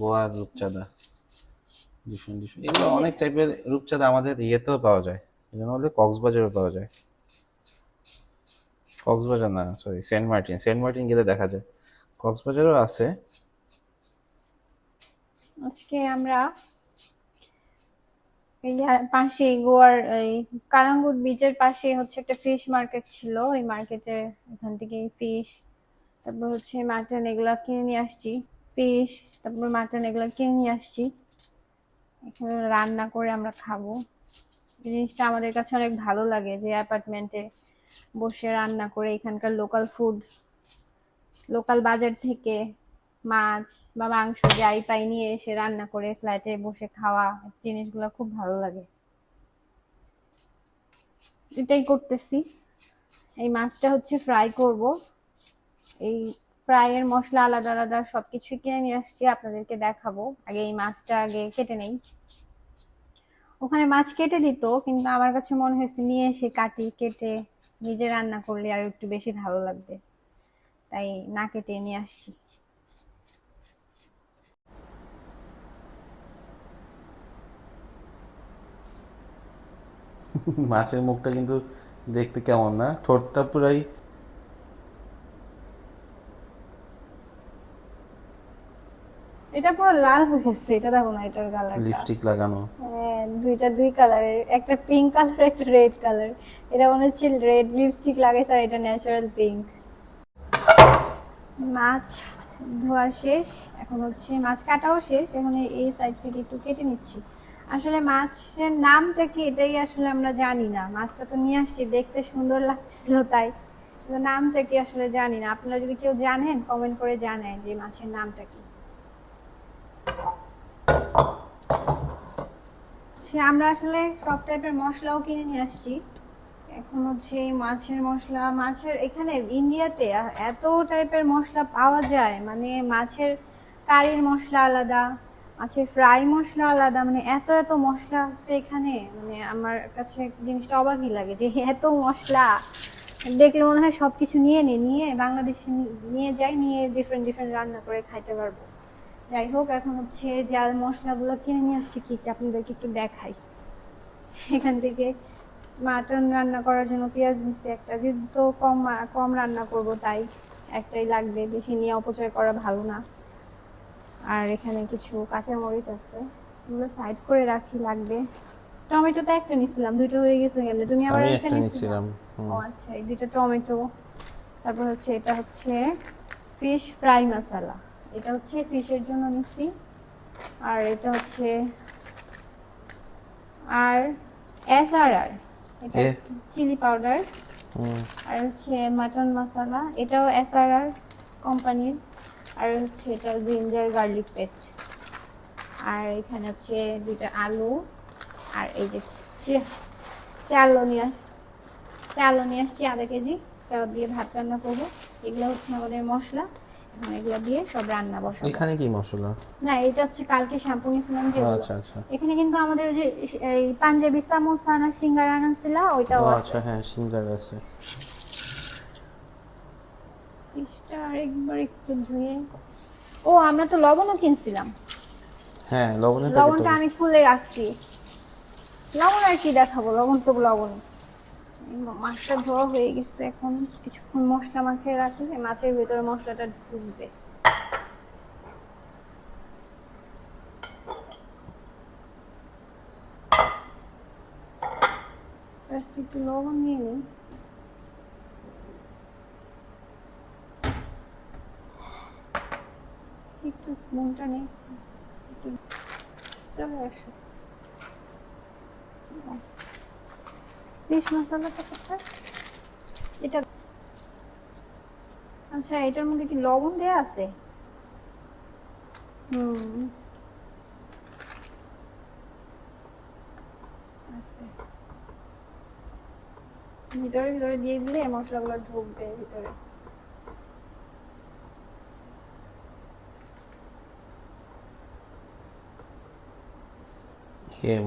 গোয়া রূপচাঁদা। Different different এগুলো অনেক টাইপের রূপচাঁদা আমাদের ইয়েতেও পাওয়া যায়। এগুলো আমাদের কক্সবাজারে পাওয়া যায়। কক্সবাজার না sorry Saint Martin. Saint Martin গেলে দেখা যায়। কক্সবাজারও আছে। আজকে আমরা এই পাশে গোয়ার এই কালাঙ্গুট বিচের পাশে হচ্ছে একটা ফিশ মার্কেট ছিল। ওই মার্কেটে এখান থেকে ফিশ তারপর হচ্ছে মাটন এগুলা কিনে নিয়ে আসছি। ফিশ তারপর মাটন এগুলো কিনে নিয়ে আসছি। এখানে রান্না করে আমরা খাব। জিনিসটা আমাদের কাছে অনেক ভালো লাগে যে অ্যাপার্টমেন্টে বসে রান্না করে এখানকার লোকাল ফুড লোকাল বাজার থেকে মাছ বা মাংস যাই পাই নিয়ে এসে রান্না করে ফ্ল্যাটে বসে খাওয়া জিনিসগুলো খুব ভালো লাগে। এটাই করতেছি। এই মাছটা হচ্ছে ফ্রাই করব। এই ফ্রাইয়ের মশলা আলাদা আলাদা সবকিছু কিনে নিয়ে আসছি, আপনাদেরকে দেখাবো। আগে এই মাছটা আগে কেটে নেই। ওখানে মাছ কেটে দিত, কিন্তু আমার কাছে মনে হয়েছে নিয়ে এসে কাটি, কেটে নিজে রান্না করলে আর একটু বেশি ভালো লাগবে। তাই না কেটে নিয়ে আসছি। মাছের মুখটা কিন্তু দেখতে কেমন না? ঠোঁটটা পুরাই এটা পুরো লাল হয়ে গেছে এটা দেখো না এটার কালারটা লিপস্টিক লাগানো। হ্যাঁ, দুইটা দুই কালারের একটা পিঙ্ক কালার একটা রেড কালার এটা মনে হচ্ছে রেড লিপস্টিক লাগাইছে আর এটা ন্যাচারাল পিঙ্ক মাছ ধোয়া শেষ এখন হচ্ছে মাছ কাটাও শেষ এখন এই সাইড থেকে একটু কেটে নিচ্ছি। আসলে মাছের নামটা কি এটাই আসলে আমরা জানি না। মাছটা তো নিয়ে আসছি দেখতে সুন্দর লাগছিল তাই। কিন্তু নামটা কি আসলে জানি না। আপনারা যদি কেউ জানেন কমেন্ট করে জানায় যে মাছের নামটা কি। সে আমরা আসলে সব টাইপের মশলাও কিনে নিয়ে আসছি। এখন হচ্ছে মাছের মশলা, মাছের এখানে ইন্ডিয়াতে এত টাইপের মশলা পাওয়া যায় মানে মাছের কারির মশলা আলাদা, মাছের ফ্রাই মশলা আলাদা মানে এত এত মশলা আছে এখানে মানে আমার কাছে জিনিসটা অবাকই লাগে যে এত মশলা। দেখলে মনে হয় সবকিছু নিয়ে নি, নিয়ে বাংলাদেশে নিয়ে যাই, নিয়ে ডিফারেন্ট ডিফারেন্ট রান্না করে খাইতে পারব। যাই হোক এখন হচ্ছে জাল মশলাগুলো কিনে নিয়ে আসছি কি আপনাদেরকে একটু দেখাই। এখান থেকে মাটন রান্না করার জন্য পেঁয়াজ নিচ্ছি একটা যেহেতু কম কম রান্না করব তাই একটাই লাগবে বেশি নিয়ে অপচয় করা ভালো না। আর এখানে কিছু কাঁচামরিচ আছে এগুলো সাইড করে রাখি লাগবে। টমেটো তো একটা নিছিলাম দুটো হয়ে গেছে কেন তুমি আবার একটা একটা নিছিলাম ও আচ্ছা এই দুটো টমেটো তারপর হচ্ছে এটা হচ্ছে ফিশ ফ্রাই মশলা এটা হচ্ছে ফিশের জন্য নিচ্ছি আর এটা হচ্ছে আর এস আর আর এটা? Chilli powder. আর হচ্ছে মাটন মশলা এটাও এস আর আর কোম্পানির। আর হচ্ছে এটা জিঞ্জার গার্লিক পেস্ট। আর এখানে হচ্ছে দুইটা আলু আর এই যে চালও নিয়ে আস চালও নিয়ে আসছি আধা কেজি। চাল দিয়ে ভাত রান্না করব। এগুলো হচ্ছে আমাদের মশলা। এগুলো দিয়ে সব রান্না বসাবো। এখানে কি মশলা? না এটা হচ্ছে কালকে শ্যাম্পু যে আচ্ছা আচ্ছা। এখানে কিন্তু আমাদের যে এই পাঞ্জাবি সামোসা না সিঙ্গারা ছিল ওইটাও আছে। আচ্ছা হ্যাঁ সিঙ্গার আছে। ফিশটা আরেকবার একটু ধুয়ে। ও আমরা তো লবণও কিনছিলাম। হ্যাঁ লবণের লবণটা আমি খুলে রাখছি। লবণ আর কি দেখাবো? লবণ তো লবণ। মাছটা ধোয়া হয়ে গেছে এখন কিছুক্ষণ মশলা মাখিয়ে রাখলে মাছের ভিতরে মশলাটা ঢুকবে। একটু লবণ নিয়ে নিই। একটু স্পুনটা নেই। চলে আসো। ফিশ মশলাটা কোথায় এটা আচ্ছা এটার মধ্যে কি লবণ দেয়া আছে? হুম। আছে। ভিতরে ভিতরে দিয়ে দিলে মশলাগুলো ঢুকবে ভিতরে।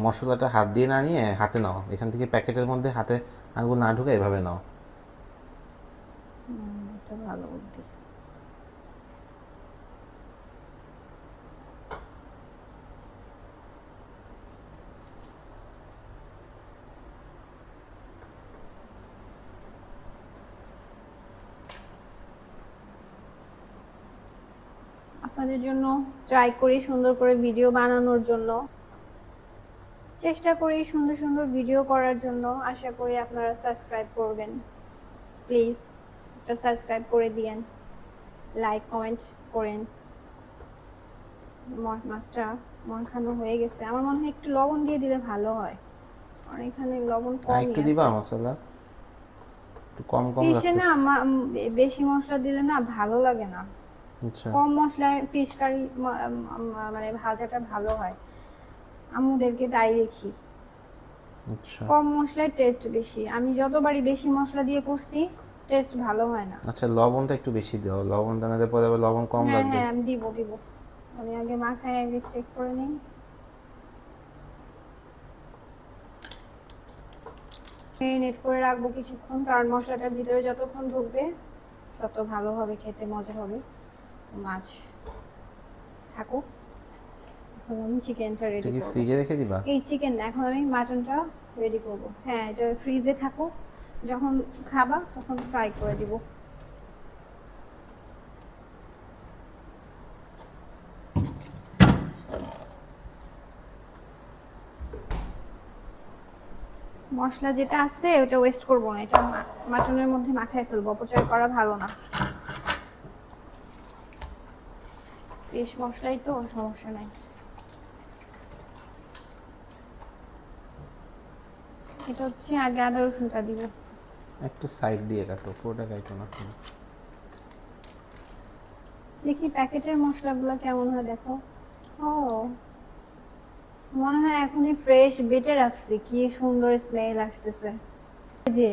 মশলাটা হাত দিয়ে না নিয়ে হাতে নাও। এখান থেকে প্যাকেটের মধ্যে হাতে আঙুল না ঢুকে এভাবে নাও। ভালো বুদ্ধি। আপনাদের জন্য ট্রাই করি সুন্দর করে ভিডিও বানানোর জন্য। চেষ্টা করি সুন্দর সুন্দর ভিডিও করার জন্য। আশা করি আপনারা সাবস্ক্রাইব করবেন। প্লিজ একটা সাবস্ক্রাইব করে দিয়েন। লাইক কমেন্ট করেন। মাছটা মাখানো হয়ে গেছে। আমার মনে হয় একটু লবণ দিয়ে দিলে ভালো হয়। আর এখানে লবণ কম একটু দিবা মশলা? একটু কম কম ফিশে রাখতে না বেশি মশলা দিলে না ভালো লাগে না। আচ্ছা। কম মশলায় ফিশ কারি মানে ভাজাটা ভালো হয়। আমুদেরকে তাই দেখি। আচ্ছা। কম মশলায় টেস্ট বেশি। আমি যতবারই বেশি মশলা দিয়ে করছি টেস্ট ভালো হয় না। আচ্ছা লবণটা একটু বেশি দাও। লবণটা নাহলে পরে আবার লবণ কম হ্যাঁ লাগবে। হ্যাঁ আমি দিব দিব। আমি আগে মাখায় আগে চেক করে নিই। মেরিনেট করে রাখব কিছুক্ষণ কারণ মশলাটার ভিতরে যতক্ষণ ঢুকবে তত ভালো হবে খেতে মজা হবে। মাছ থাকুক। আমি চিকেনটা রেডি করব। ফ্রিজে রেখে দিবা? এই চিকেন এখন আমি মাটনটা রেডি করব। হ্যাঁ এটা ফ্রিজে থাকুক যখন খাবা তখন ফ্রাই করে দিব। মশলা যেটা আছে ওটা ওয়েস্ট করব না। এটা মাটনের মধ্যে মাথায় ফেলব অপচয় করা ভালো না। ফিশ মশলাই তো সমস্যা নাই। এটা হচ্ছে আগে আদা রসুনটা দিব। একটু সাইড দিয়ে কাটো পুরোটা কাটো না দেখি প্যাকেটের মশলাগুলো কেমন হয় দেখো। ও মনে হয় এখনই ফ্রেশ বেটে রাখছি কি সুন্দর স্মেল আসতেছে। যে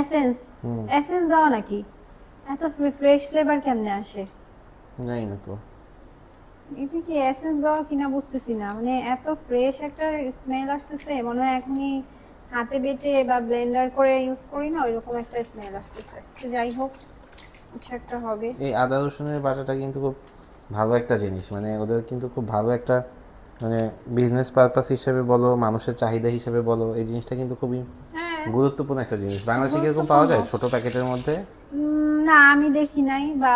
এসেন্স এসেন্স দাও নাকি? এত ফ্রেশ ফ্লেভার কেমনে আসে? জানি না তো। এটা কি এসেন্স দেওয়া কিনা বুঝতেছি না মানে এত ফ্রেশ একটা স্মেল আসতেছে মনে হয় এখনই হাতে বেটে বা ব্লেন্ডার করে ইউজ করি না ওইরকম একটা স্মেল আসতেছে। যাই হোক কিছু একটা হবে। এই আদা রসুনের বাটাটা কিন্তু খুব ভালো একটা জিনিস। মানে ওদের কিন্তু খুব ভালো একটা মানে বিজনেস পারপাস হিসেবে বলো মানুষের চাহিদা হিসেবে বলো এই জিনিসটা কিন্তু খুবই হ্যাঁ। গুরুত্বপূর্ণ একটা জিনিস। বাংলাদেশে কীরকম পাওয়া যায় ছোট প্যাকেটের মধ্যে? না আমি দেখি নাই বা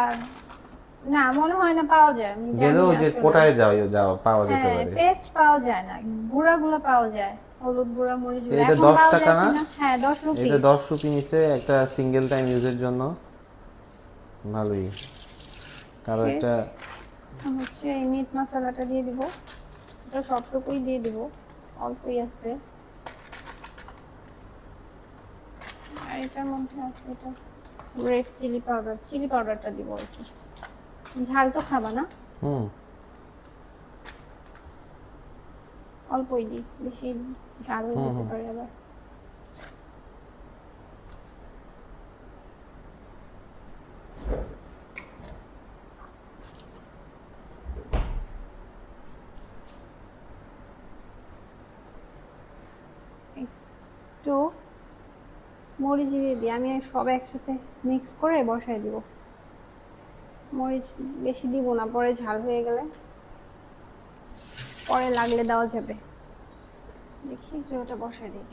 না মনে হয় না পাওয়া যায় গেলেও যে। কোটায় যাও যাও পাওয়া যেতে হ্যাঁ পারে। পেস্ট পাওয়া যায় না গুঁড়া গুলো পাওয়া যায়। হলুদ গুঁড়া মরিচ গুঁড়া। এটা 10 টাকা না? হ্যাঁ দশ রুপি। এটা দশ রুপি নিচে একটা সিঙ্গেল টাইম ইউজের জন্য। ভালোই। একটা হচ্ছে এই মিট মশলাটা দিয়ে দিব। এটা সবটুকুই দিয়ে দিব। অল্পই আছে। আর এটার মধ্যে আছে এটা রেড চিলি পাউডার চিলি পাউডারটা দিব আর কি। ঝাল তো খাবা না? হুম। অল্পই দিই বেশি ঝাল হয়ে যেতে পারে আবার। একটু মরিচ দিয়ে দিই আমি সব একসাথে মিক্স করে বসাই দিব। মরিচ বেশি দিব না পরে ঝাল হয়ে গেলে পরে লাগলে দেওয়া যাবে। দেখি ওটা বসাই দিই।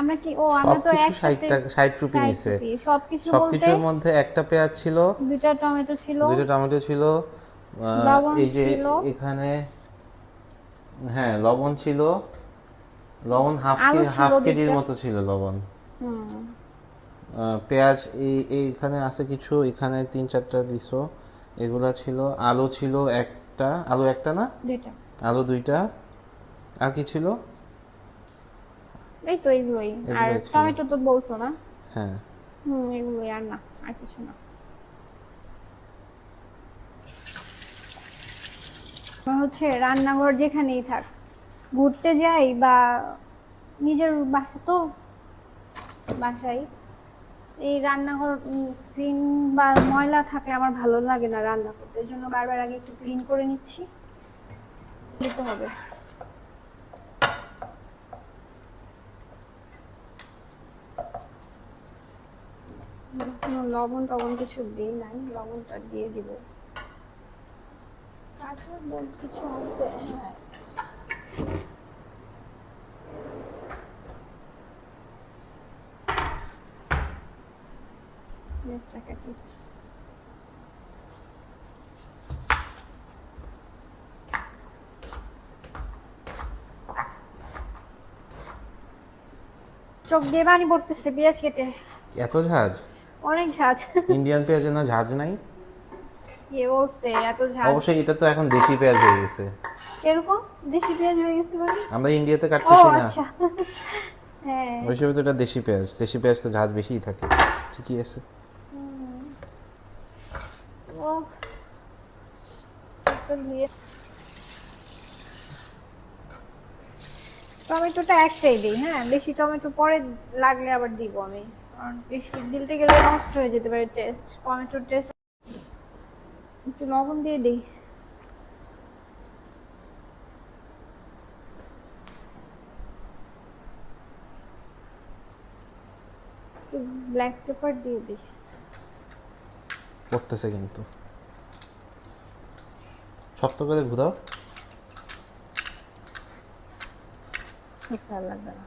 আমরা কি ও আমরা তো সবকিছু ষাট একসাথে টাকা ষাট রুপি নিছে। সবকিছু বলতে সবকিছুর মধ্যে একটা পেঁয়াজ ছিল দুইটা টমেটো ছিল। দুটো টমেটো ছিল এই যে এখানে হ্যাঁ লবণ ছিল। লবণ হাফ কেজি হাফ কেজির। মতো ছিল লবণ। হুম। পেঁয়াজ এই এইখানে আছে কিছু এখানে তিন চারটা দিছো। এগুলা ছিল আলু ছিল একটা। আলু একটা না? দুইটা। আলু দুইটা। আর কি ছিল? এই তো এইগুলোই আর টমেটো তো বলছো না? হ্যাঁ। হুম এগুলোই আর না আর কিছু না। হচ্ছে রান্নাঘর যেখানেই থাক, ঘুরতে যাই বা নিজের বাসা তো বাসায়, এই রান্নাঘর ক্লিন বা ময়লা থাকলে আমার ভালো লাগে না রান্না করতে। এর জন্য বারবার আগে একটু ক্লিন করে নিচ্ছি। দিতে হবে। লবণ টবণ কিছু দিই নাই, লবণটা দিয়ে দিব। বোর্ড কিছু আছে কাটি চোখ দিয়ে পানি পড়তেছে পেঁয়াজ কেটে। এত ঝাঁজ? অনেক ঝাঁজ। ইন্ডিয়ান পেঁয়াজের না ঝাঁজ নাই? কে বলছে এত ঝাঁজ। অবশ্যই এটা তো এখন দেশি পেঁয়াজ হয়ে গেছে। এরকম দেশি পেঁয়াজ হয়ে গেছে মানে? আমরা ইন্ডিয়াতে কাটতেছি না। আচ্ছা। হ্যাঁ। ওই হিসেবে তো এটা দেশি পেঁয়াজ। দেশি পেঁয়াজ তো ঝাঁজ বেশিই থাকে। ঠিকই আছে। টমেটোটা একটাই দিই হ্যাঁ? বেশি টমেটো পরে লাগলে আবার দিব আমি। কারণ বেশি দিতে গেলে নষ্ট হয়ে যেতে পারে টেস্ট টমেটোর টেস্ট একটু লবণ দিয়ে দিই। একটু ব্ল্যাক পেপার দিয়ে দিই। করতেছে কিন্তু। শক্ত করে ঘুরাও। লাগবে না।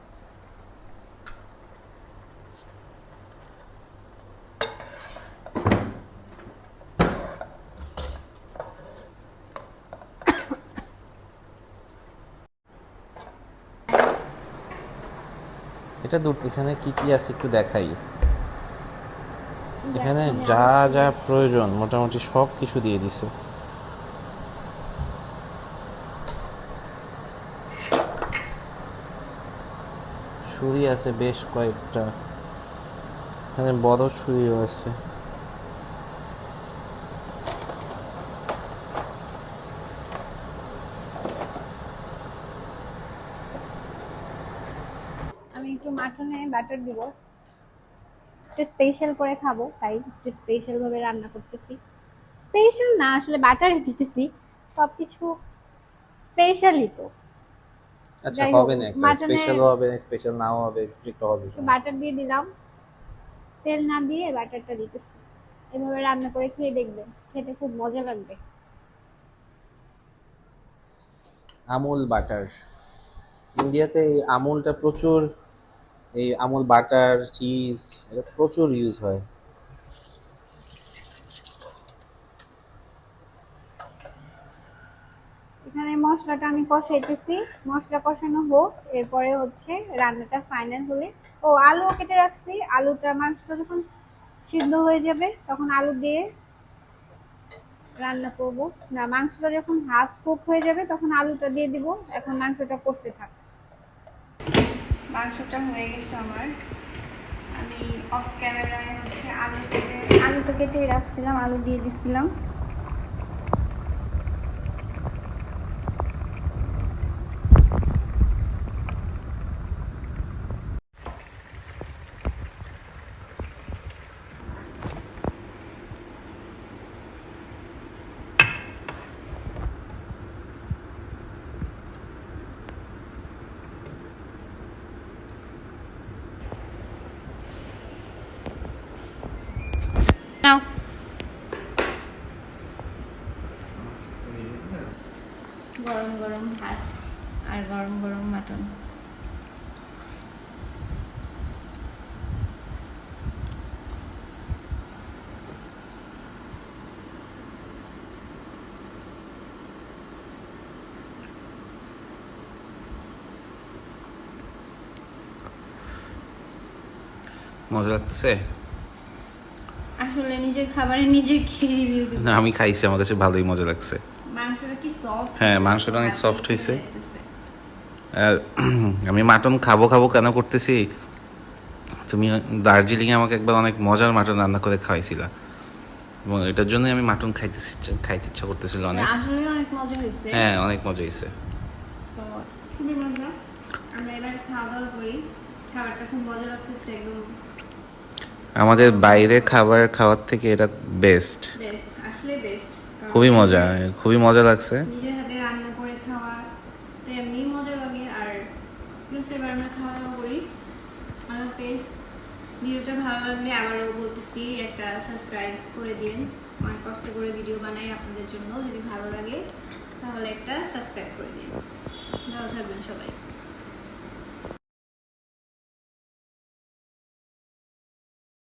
এটা দু এখানে কি কি আছে একটু দেখাই। এখানে যা যা প্রয়োজন মোটামুটি সব কিছু দিয়ে দিছে। ছুরি আছে বেশ কয়েকটা। এখানে বড় ছুরিও আছে আমি একটু মাটনে বাটার দিব। একটু স্পেশাল করে খাব তাই একটু স্পেশাল ভাবে রান্না করতেছি। স্পেশাল না আসলে বাটার দিতেছি। স্পেশালই তো। আচ্ছা হবে না স্পেশাল হবে স্পেশাল নাও হবে কিছু একটা হবে বাটার দিয়ে দিলাম। তেল না দিয়ে বাটারটা দিতেছি। এভাবে রান্না করে খেয়ে দেখবেন। খেতে খুব মজা লাগবে। আমুল বাটার। ইন্ডিয়াতে এই আমুলটা প্রচুর এই আমুল বাটার, চিজ, এটা প্রচুর ইউজ হয়। এখানে মশলাটা আমি কষাইতেছি। মশলা কষানো হোক, এরপরে হচ্ছে রান্নাটা ফাইনাল হলে। ও আলু কেটে রাখছি। আলুটা মাংসটা যখন সিদ্ধ হয়ে যাবে, তখন আলু দিয়ে রান্না করব। না, মাংসটা যখন হাফ কুক হয়ে যাবে, তখন আলুটা দিয়ে দিব। এখন মাংসটা কষতে থাক। মাংসটা হয়ে গেছে আমার। আমি অফ ক্যামেরায় হচ্ছে আলু কেটে আলুটা কেটে রাখছিলাম, আলু দিয়ে দিছিলাম নাও গরম গরম ভাত আর গরম গরম মাটন। মজা লাগতেছে? আসলে নিজের খাবারে নিজে খেয়ে রিভিউ না আমি খাইছি আমার কাছে ভালোই মজা লাগছে। মাংসটা কি সফট হ্যাঁ, মাংসটা অনেক সফট হয়েছে। আমি মাটন খাব খাব কেন করতেছি? তুমি দার্জিলিংয়ে আমাকে একবার অনেক মজার মাটন রান্না করে খাওয়াইছিলা। এবং এটার জন্যই আমি মাটন খাইতে খাইতে ইচ্ছা করতেছিল অনেক। হ্যাঁ অনেক মজা হয়েছে। একদম। আমাদের বাইরে খাবার খাওয়ার থেকে এটা বেস্ট খুবই মজা খুবই মজা লাগছে।